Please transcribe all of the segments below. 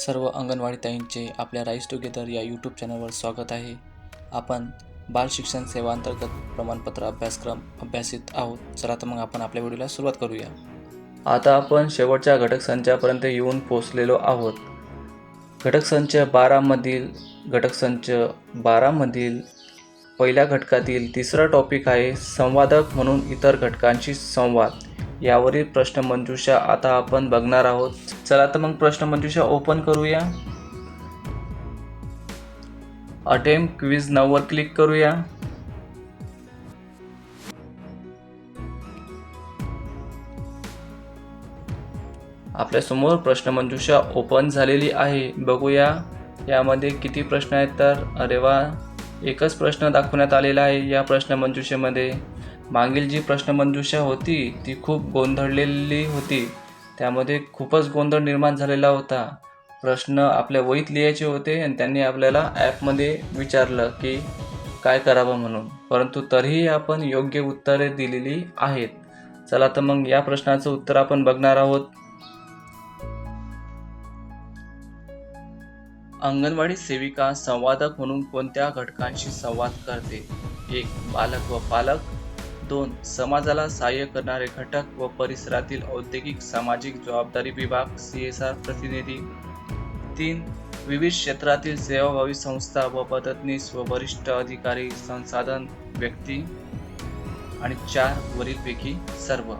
सर्व अंगणवाडी ताईंचे आपल्या rice together या यूट्यूब चॅनलवर स्वागत आहे. आपण बाल शिक्षण सेवा अंतर्गत प्रमाणपत्र अभ्यासक्रम अभ्यासित आहोत. चला तर मग आपण आपल्या व्हिडिओला सुरुवात करूया. आता आपण शेवटच्या घटक संचापर्यंत येऊन पोचलेलो आहोत. घटक संच बारामधील घटक संच बारामधील पहिल्या घटकातील तिसरा टॉपिक आहे संवादक म्हणून इतर घटकांशी संवाद. यावरील प्रश्नमंजुषा आता आपण बघणार आहोत. चला तर मग प्रश्नमंजुषा ओपन करूया. अटेम्प क्विज नऊवर क्लिक करूया. आपल्यासमोर प्रश्नमंजुषा ओपन झालेली आहे. बघूया यामध्ये किती प्रश्न आहेत तर? अरे वा एकच प्रश्न दाखवण्यात आलेला आहे या प्रश्नमंजुषेमध्ये मागील जी प्रश्नमंजुषा होती ती खूप गोंधळलेली होती. त्यामध्ये खूपच गोंधळ निर्माण झालेला होता. प्रश्न आपल्या वहीत लिहायचे होते आणि त्यांनी आपल्याला ॲपमध्ये विचारलं की काय करावं म्हणून? परंतु तरीही आपण योग्य उत्तरे दिलेली आहेत. चला तर मग या प्रश्नाचं उत्तर आपण बघणार आहोत. अंगणवाडी सेविका संवादक म्हणून कोणत्या घटकांशी संवाद करते? एक बालक व पालक दोन समाजाला सहाय्य करणारे घटक व परिसरातील औद्योगिक सामाजिक जबाबदारी विभाग सी एस आर प्रतिनिधी. तीन विविध क्षेत्रातील सेवाभावी संस्था व मदतनीस व वरिष्ठ अधिकारी संसाधन व्यक्ती. आणि चार वरीलपैकी सर्व.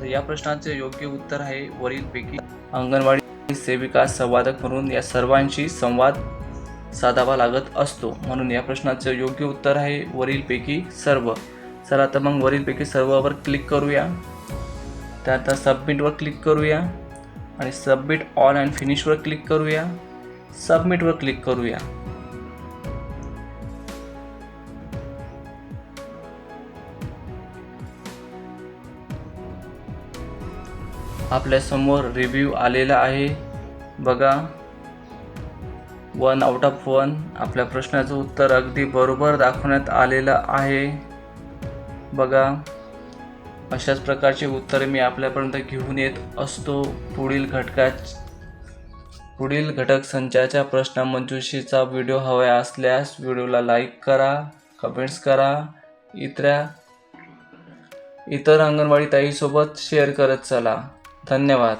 तर या प्रश्नाचे योग्य उत्तर आहे वरीलपैकी अंगणवाडी सेविका संवादक म्हणून या सर्वांशी संवाद साधावा लागत असतो. म्हणून या प्रश्नाचं योग्य उत्तर आहे वरीलपैकी सर्व. चला तर मग वरीलपैकी सर्ववर क्लिक करूया. त्यानंतर सबमिटवर क्लिक करूया. आणि सबमिट ऑल अँड फिनिशवर क्लिक करूया. सबमिटवर क्लिक करूया. आपल्यासमोर रिव्ह्यू आलेला आहे. बघा. वन आउट ऑफ वन आपल्या प्रश्नाचं उत्तर अगदी बरोबर दाखवण्यात आलेलं आहे. बघा अशाच प्रकारचे उत्तरे मी आपल्यापर्यंत घेऊन येत असतो. पुढील घटका पुढील घटक संचाच्या प्रश्नमंजुषीचा व्हिडिओ हवा असल्यास व्हिडिओला लाईक करा कमेंट्स करा. इतऱ्या इतर अंगणवाडी ताईसोबत शेअर करत चला. धन्यवाद.